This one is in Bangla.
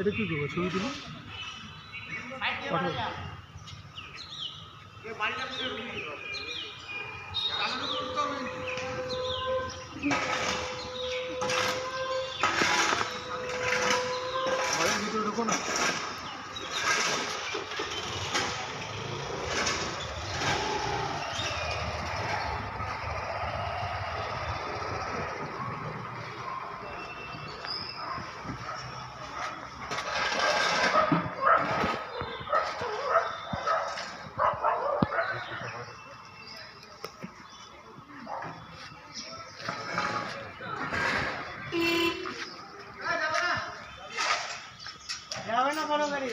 এটা কী করব ছবি তুলো ভিতরে না। না বড় গাড়ি।